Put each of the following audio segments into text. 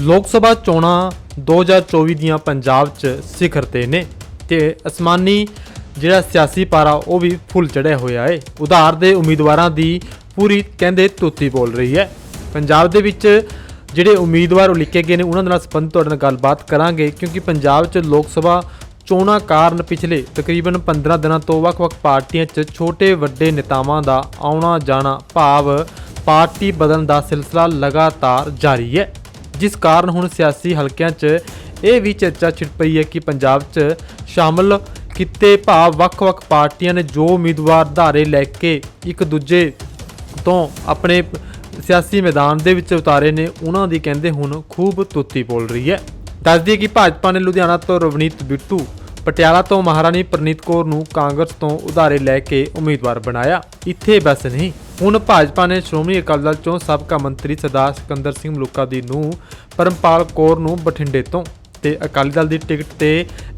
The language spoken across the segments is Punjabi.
ਲੋਕ ਸਭਾ ਚੋਣਾਂ 2024 ਦੀਆਂ ਪੰਜਾਬ 'ਚ ਸਿਖਰ ਤੇ ਨੇ ਤੇ ਅਸਮਾਨੀ ਜਿਹੜਾ ਸਿਆਸੀ ਪਾਰਾ, ਉਹ ਵੀ ਫੁੱਲ ਚੜਿਆ ਹੋਇਆ ਏ। ਉਧਾਰ ਦੇ ਉਮੀਦਵਾਰਾਂ ਦੀ ਪੂਰੀ ਕਹਿੰਦੇ ਤੁੱਤੀ ਬੋਲ ਰਹੀ ਹੈ। ਪੰਜਾਬ ਦੇ ਵਿੱਚ ਜਿਹੜੇ ਉਮੀਦਵਾਰ ਉਲੀਕੇ ਗਏ ਨੇ, ਉਹਨਾਂ ਦੇ ਨਾਲ ਸੰਬੰਧਿਤ ਤੁਹਾਡੇ ਨਾਲ ਗੱਲਬਾਤ ਕਰਾਂਗੇ, ਕਿਉਂਕਿ ਪੰਜਾਬ 'ਚ ਲੋਕ ਸਭਾ ਚੋਣਾਂ ਕਾਰਨ ਪਿਛਲੇ ਤਕਰੀਬਨ 15 ਦਿਨਾਂ ਤੋਂ ਵੱਖ-ਵੱਖ ਪਾਰਟੀਆਂ 'ਚ ਛੋਟੇ ਵੱਡੇ ਨੇਤਾਵਾਂ ਦਾ ਆਉਣਾ ਜਾਣਾ ਭਾਵ ਪਾਰਟੀ ਬਦਲਣ ਦਾ ਸਿਲਸਿਲਾ ਲਗਾਤਾਰ ਜਾਰੀ ਹੈ। ਜਿਸ ਕਾਰਨ ਹੁਣ ਸਿਆਸੀ ਹਲਕਿਆਂ 'ਚ ਇਹ ਵੀ ਚਰਚਾ ਛਿੜ ਪਈ ਹੈ ਕਿ ਪੰਜਾਬ 'ਚ ਸ਼ਾਮਲ ਕੀਤੇ ਭਾਵ ਵੱਖ-ਵੱਖ ਪਾਰਟੀਆਂ ਨੇ ਜੋ ਉਮੀਦਵਾਰ ਧਾਰੇ ਲੈ ਕੇ ਇੱਕ ਦੂਜੇ ਤੋਂ ਆਪਣੇ ਸਿਆਸੀ ਮੈਦਾਨ ਦੇ ਵਿੱਚ ਉਤਾਰੇ ਨੇ, ਉਹਨਾਂ ਦੀ ਕਹਿੰਦੇ ਹੁਣ ਖੂਬ ਤੁੱਤੀ ਬੋਲ ਰਹੀ ਹੈ। ਦੱਸਦੀ ਦਈਏ ਕਿ ਭਾਜਪਾ ਨੇ ਲੁਧਿਆਣਾ ਤੋਂ ਰਵਨੀਤ ਬਿੱਟੂ, ਪਟਿਆਲਾ ਤੋਂ ਮਹਾਰਾਣੀ ਪ੍ਰਨੀਤ ਕੌਰ ਨੂੰ ਕਾਂਗਰਸ ਤੋਂ ਉਧਾਰੇ ਲੈ ਕੇ ਉਮੀਦਵਾਰ ਬਣਾਇਆ। ਇੱਥੇ ਬਸ ਨਹੀਂ। ਹੁਣ ਭਾਜਪਾ ਨੇ ਸ਼੍ਰੋਮਣੀ ਅਕਾਲੀ ਦਲ ਚੋਂ ਸਾਬਕਾ ਮੰਤਰੀ ਸਰਦਾਰ ਸਿਕੰਦਰ ਸਿੰਘ ਮਲੂਕਾ ਦੀ ਨੂੰ ਪਰਮਪਾਲ ਕੌਰ ਨੂੰ ਬਠਿੰਡੇ ਤੋਂ ਤੇ ਅਕਾਲੀ ਦਲ ਦੀ ਟਿਕਟ ਤੇ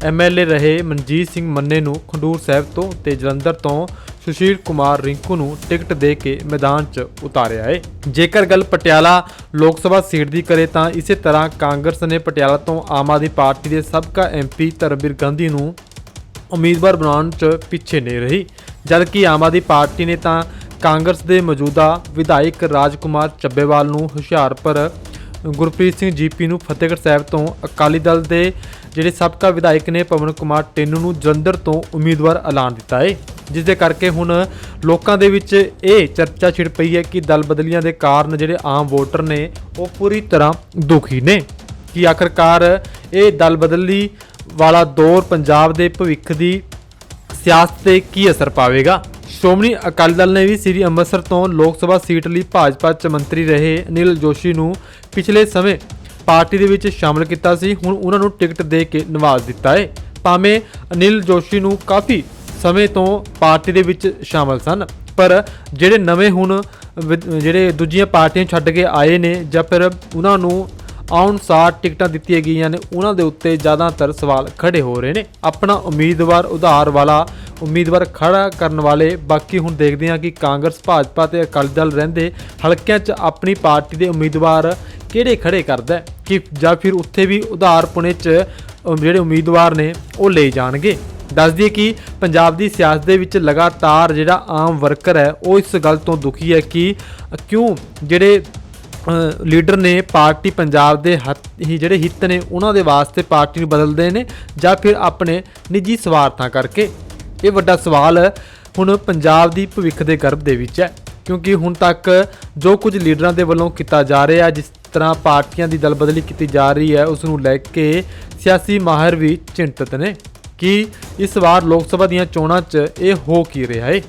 ਐਮਐਲਏ ਰਹੇ ਮਨਜੀਤ ਸਿੰਘ ਮੰਨੇ ਨੂੰ ਖੰਡੂਰ ਸਾਹਿਬ ਤੋਂ ਤੇ ਜਲੰਧਰ ਤੋਂ ਸੁਸ਼ੀਲ ਕੁਮਾਰ ਰਿੰਕੂ ਨੂੰ ਟਿਕਟ ਦੇ ਕੇ ਮੈਦਾਨ 'ਚ ਉਤਾਰਿਆ ਏ ਜੇਕਰ ਗੱਲ ਪਟਿਆਲਾ ਲੋਕ ਸਭਾ ਸੀਟ ਦੀ ਕਰੇ ਤਾਂ ਇਸੇ ਤਰ੍ਹਾਂ ਕਾਂਗਰਸ ਨੇ ਪਟਿਆਲਾ ਤੋਂ ਆਮ ਆਦਮੀ ਪਾਰਟੀ ਦੇ ਸਾਬਕਾ ਐਮਪੀ ਧਰਮਵੀਰ ਗਾਂਧੀ ਨੂੰ ਉਮੀਦਵਾਰ ਬਣਾਉਣ 'ਚ ਪਿੱਛੇ ਨਹੀਂ ਰਹੀ। ਜਦਕਿ ਆਮ ਆਦਮੀ ਪਾਰਟੀ ਨੇ ਤਾਂ ਕਾਂਗਰਸ ਦੇ ਮੌਜੂਦਾ ਵਿਧਾਇਕ ਰਾਜਕੁਮਾਰ ਚੱਬੇਵਾਲ ਨੂੰ ਹੁਸ਼ਿਆਰਪੁਰ, ਗੁਰਪ੍ਰੀਤ ਸਿੰਘ ਜੀਪੀ ਨੂੰ ਫਤਿਹਗੜ੍ਹ ਸਾਹਿਬ ਤੋਂ ਅਕਾਲੀ ਦਲ ਦੇ ਜਿਹੜੇ ਸਾਬਕਾ ਵਿਧਾਇਕ ਨੇ ਪਵਨ ਕੁਮਾਰ ਟਿੰਨੂ ਨੂੰ ਜਲੰਧਰ ਤੋਂ ਉਮੀਦਵਾਰ ਐਲਾਨ ਦਿੱਤਾ ਹੈ ਜਿਸ ਦੇ ਕਰਕੇ ਹੁਣ ਲੋਕਾਂ ਦੇ ਵਿੱਚ ਇਹ ਚਰਚਾ ਛਿੜ ਪਈ ਹੈ ਕਿ ਦਲ ਬਦਲੀਆਂ ਦੇ ਕਾਰਨ ਜਿਹੜੇ ਆਮ ਵੋਟਰ ਨੇ ਉਹ ਪੂਰੀ ਤਰ੍ਹਾਂ ਦੁਖੀ ਨੇ। ਕਿ ਆਖਰਕਾਰ ਇਹ ਦਲ ਬਦਲੀ ਵਾਲਾ ਦੌਰ ਪੰਜਾਬ ਦੇ ਭਵਿੱਖ ਦੀ ਸਿਆਸਤ ਤੇ ਕੀ ਅਸਰ ਪਾਵੇਗਾ? ਸ਼੍ਰੋਮਣੀ ਅਕਾਲੀ ਦਲ ਨੇ ਵੀ ਸ੍ਰੀ ਅੰਮ੍ਰਿਤਸਰ ਤੋਂ ਲੋਕ ਸਭਾ ਸੀਟ ਲਈ ਭਾਜਪਾ ਚ ਮੰਤਰੀ ਰਹੇ ਅਨਿਲ ਜੋਸ਼ੀ ਨੂੰ ਪਿਛਲੇ ਸਮੇਂ ਪਾਰਟੀ ਦੇ ਵਿੱਚ ਸ਼ਾਮਲ ਕੀਤਾ ਸੀ। ਹੁਣ ਉਹਨਾਂ ਨੂੰ ਟਿਕਟ ਦੇ ਕੇ ਨਿਵਾਜ ਦਿੱਤਾ ਹੈ। ਭਾਵੇਂ ਅਨਿਲ ਜੋਸ਼ੀ ਨੂੰ ਕਾਫੀ ਸਮੇਂ ਤੋਂ ਪਾਰਟੀ ਦੇ ਵਿੱਚ ਸ਼ਾਮਲ ਸਨ, ਪਰ ਜਿਹੜੇ ਨਵੇਂ ਹੁਣ ਵਿਦ- ਜਿਹੜੇ ਦੂਜੀਆਂ ਪਾਰਟੀਆਂ ਛੱਡ ਕੇ ਆਏ ਨੇ ਜਾਂ ਫਿਰ ਉਹਨਾਂ ਨੂੰ ਆਉਣ ਸਾਰ ਟਿਕਟਾਂ ਦਿੱਤੀਆਂ ਗਈਆਂ ਨੇ, ਉਹਨਾਂ ਦੇ ਉੱਤੇ ਜ਼ਿਆਦਾਤਰ ਸਵਾਲ ਖੜੇ ਹੋ ਰਹੇ ਨੇ। ਆਪਣਾ ਉਮੀਦਵਾਰ, ਉਧਾਰ ਵਾਲਾ ਉਮੀਦਵਾਰ ਖੜਾ ਕਰਨ ਵਾਲੇ ਬਾਕੀ ਹੁਣ ਦੇਖਦੇ ਹਾਂ ਕਿ ਕਾਂਗਰਸ, ਭਾਜਪਾ ਤੇ ਅਕਾਲੀ ਦਲ ਰਹਿੰਦੇ ਹਲਕਿਆਂ 'ਚ ਆਪਣੀ ਪਾਰਟੀ ਦੇ ਉਮੀਦਵਾਰ ਕਿਹੜੇ ਖੜੇ ਕਰਦਾ ਕਿ ਜਾਂ ਫਿਰ ਉੱਥੇ ਵੀ ਉਧਾਰ ਪੁਣੇ 'ਚ ਜਿਹੜੇ ਉਮੀਦਵਾਰ ਨੇ, ਉਹ ਲਈ ਜਾਣਗੇ? ਦੱਸ ਦਈਏ ਕਿ ਪੰਜਾਬ ਦੀ ਸਿਆਸਤ ਦੇ ਵਿੱਚ ਲਗਾਤਾਰ ਜਿਹੜਾ ਆਮ ਵਰਕਰ ਹੈ, ਉਹ ਇਸ ਗੱਲ ਤੋਂ ਦੁਖੀ ਹੈ ਕਿ ਕਿਉਂ ਜਿਹੜੇ ਲੀਡਰ ਨੇ ਪਾਰਟੀ ਪੰਜਾਬ ਦੇ ਹੱਥ ਹੀ ਜਿਹੜੇ ਹਿੱਤ ਨੇ, ਉਹਨਾਂ ਦੇ ਵਾਸਤੇ ਪਾਰਟੀ ਨੂੰ ਬਦਲਦੇ ਨੇ ਜਾਂ ਫਿਰ ਆਪਣੇ ਨਿੱਜੀ ਸਵਾਰਥਾਂ ਕਰਕੇ? ਇਹ ਵੱਡਾ ਸਵਾਲ ਹੁਣ ਪੰਜਾਬ ਦੀ ਭਵਿੱਖ ਦੇ ਗਰਭ ਦੇ ਵਿੱਚ ਹੈ, ਕਿਉਂਕਿ ਹੁਣ ਤੱਕ ਜੋ ਕੁਝ ਲੀਡਰਾਂ ਦੇ ਵੱਲੋਂ ਕੀਤਾ ਜਾ ਰਿਹਾ ਜਿਸ ਤਰ੍ਹਾਂ ਪਾਰਟੀਆਂ ਦੀ ਦਲ ਬਦਲੀ ਕੀਤੀ ਜਾ ਰਹੀ ਹੈ, ਉਸ ਨੂੰ ਲੈ ਕੇ ਸਿਆਸੀ ਮਾਹਿਰ ਵੀ ਚਿੰਤਤ ਨੇ। ਕਿ ਇਸ ਵਾਰ ਲੋਕ ਸਭਾ ਦੀਆਂ ਚੋਣਾਂ 'ਚ ਇਹ ਹੋ ਕੀ ਰਿਹਾ ਹੈ